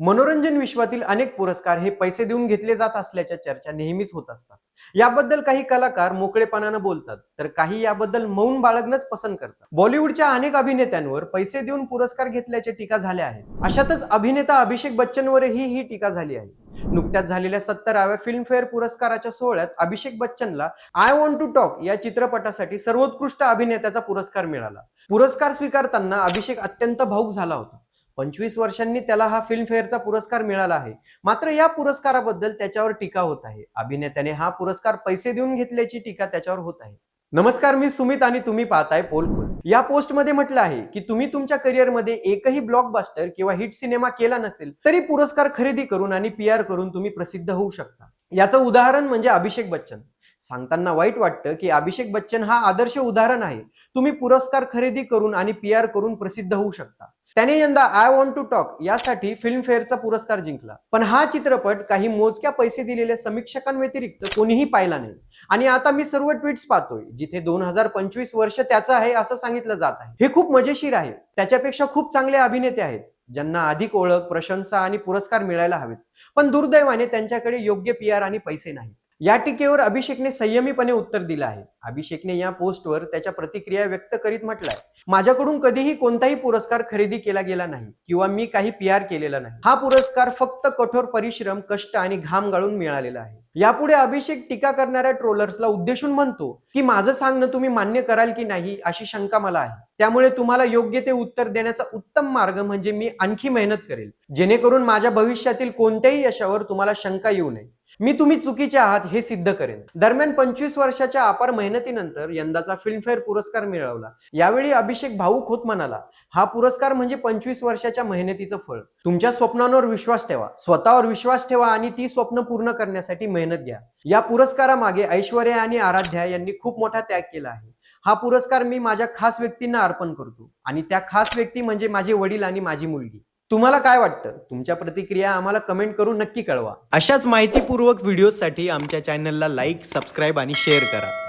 मनोरंजन विश्वातील अनेक पुरस्कार हे पैसे देऊन घेतले जात असल्याच्या चर्चा नेहमीच होत असतात. याबद्दल काही कलाकार मोकळेपणानं बोलतात तर काही याबद्दल मौन बाळगणंच पसंत करतात. बॉलिवूडच्या अनेक अभिनेत्यांवर पैसे देऊन पुरस्कार घेतल्याच्या टीका झाल्या आहेत. अशातच अभिनेता अभिषेक बच्चनवरही ही टीका झाली आहे. नुकत्याच झालेल्या सत्तराव्या फिल्मफेअर पुरस्काराच्या सोहळ्यात अभिषेक बच्चनला आय वॉन्ट टू टॉक या चित्रपटासाठी सर्वोत्कृष्ट अभिनेत्याचा पुरस्कार मिळाला. पुरस्कार स्वीकारताना अभिषेक अत्यंत भाऊक झाला होता. पंचवीस वर्षांनी त्याला हा फिल्मफेअरचा पुरस्कार मिळाला आहे. मात्र या पुरस्काराबद्दल त्याच्यावर टीका होत आहे. अभिनेत्याने हा पुरस्कार पैसे देऊन घेतल्याची टीका त्याच्यावर होत आहे. नमस्कार मी सुमित आणि तुम्ही पाहताय पोल पोल. या पोस्टमध्ये म्हटलं आहे की तुम्ही तुमच्या करिअरमध्ये एकही ब्लॉकबास्टर किंवा हिट सिनेमा केला नसेल तरी पुरस्कार खरेदी करून आणि पी आर करून तुम्ही प्रसिद्ध होऊ शकता. याचं उदाहरण म्हणजे अभिषेक बच्चन. सांगताना वाईट वाटतं की अभिषेक बच्चन हा आदर्श उदाहरण आहे. तुम्ही पुरस्कार खरेदी करून आणि पी आर करून प्रसिद्ध होऊ शकता. त्याने यंदा आय वॉन्ट टू टॉक यासाठी फिल्मफेअरचा पुरस्कार जिंकला. पण हा चित्रपट काही मोजक्या पैसे दिलेल्या समीक्षकांव्यतिरिक्त कोणीही पाहिला नाही. आणि आता मी सर्व ट्विट्स पाहतोय जिथे दोन हजार पंचवीस वर्ष त्याचं आहे असं सांगितलं जात आहे. हे खूप मजेशीर आहे. त्याच्यापेक्षा खूप चांगले अभिनेते आहेत ज्यांना अधिक ओळख प्रशंसा आणि पुरस्कार मिळायला हवेत. पण दुर्दैवाने त्यांच्याकडे योग्य पी आर आणि पैसे नाहीत. या टीकेवर अभिषेकने संयमीपणे उत्तर दिलं आहे. अभिषेकने या पोस्टवर त्याच्या प्रतिक्रिया व्यक्त करीत म्हटलंय माझ्याकडून कधीही कोणताही पुरस्कार खरेदी केला गेला नाही किंवा मी काही पी आर केलेला नाही. हा पुरस्कार फक्त कठोर परिश्रम कष्ट आणि घाम गाळून मिळालेला आहे. यापुढे अभिषेक टीका करणाऱ्या ट्रोलर्सला उद्देशून म्हणतो की माझं सांगणं तुम्ही मान्य कराल की नाही अशी शंका मला आहे. त्यामुळे तुम्हाला योग्य ते उत्तर देण्याचा उत्तम मार्ग म्हणजे मी आणखी मेहनत करेल. जेणेकरून माझ्या भविष्यातील कोणत्याही यशावर तुम्हाला शंका येऊ नये. मी तुम्ही चुकीचे आहात हे सिद्ध करेन. दरम्यान पंचवीस वर्षाच्या अपार मेहनतीनंतर यंदाचा फिल्मफेअर पुरस्कार मिळवला. यावेळी अभिषेक भाऊक होत म्हणाला हा पुरस्कार म्हणजे पंचवीस वर्षाच्या मेहनतीचं फळ. तुमच्या स्वप्नांवर विश्वास ठेवा स्वतःवर विश्वास ठेवा आणि ती स्वप्न पूर्ण करण्यासाठी मेहनत घ्या. या पुरस्कारामागे ऐश्वर्या आणि आराध्या यांनी खूप मोठा त्याग केला आहे. हा पुरस्कार मी माझ्या खास व्यक्तींना अर्पण करतो आणि त्या खास व्यक्ती म्हणजे माझे वडील आणि माझी मुलगी. तुम्हाला काय वाटतं? तुमच्या प्रतिक्रिया आम्हाला कमेंट करून नक्की कळवा. अशाच माहितीपूर्वक व्हिडिओसाठी आमच्या चॅनलला लाईक सबस्क्राईब आणि शेअर करा.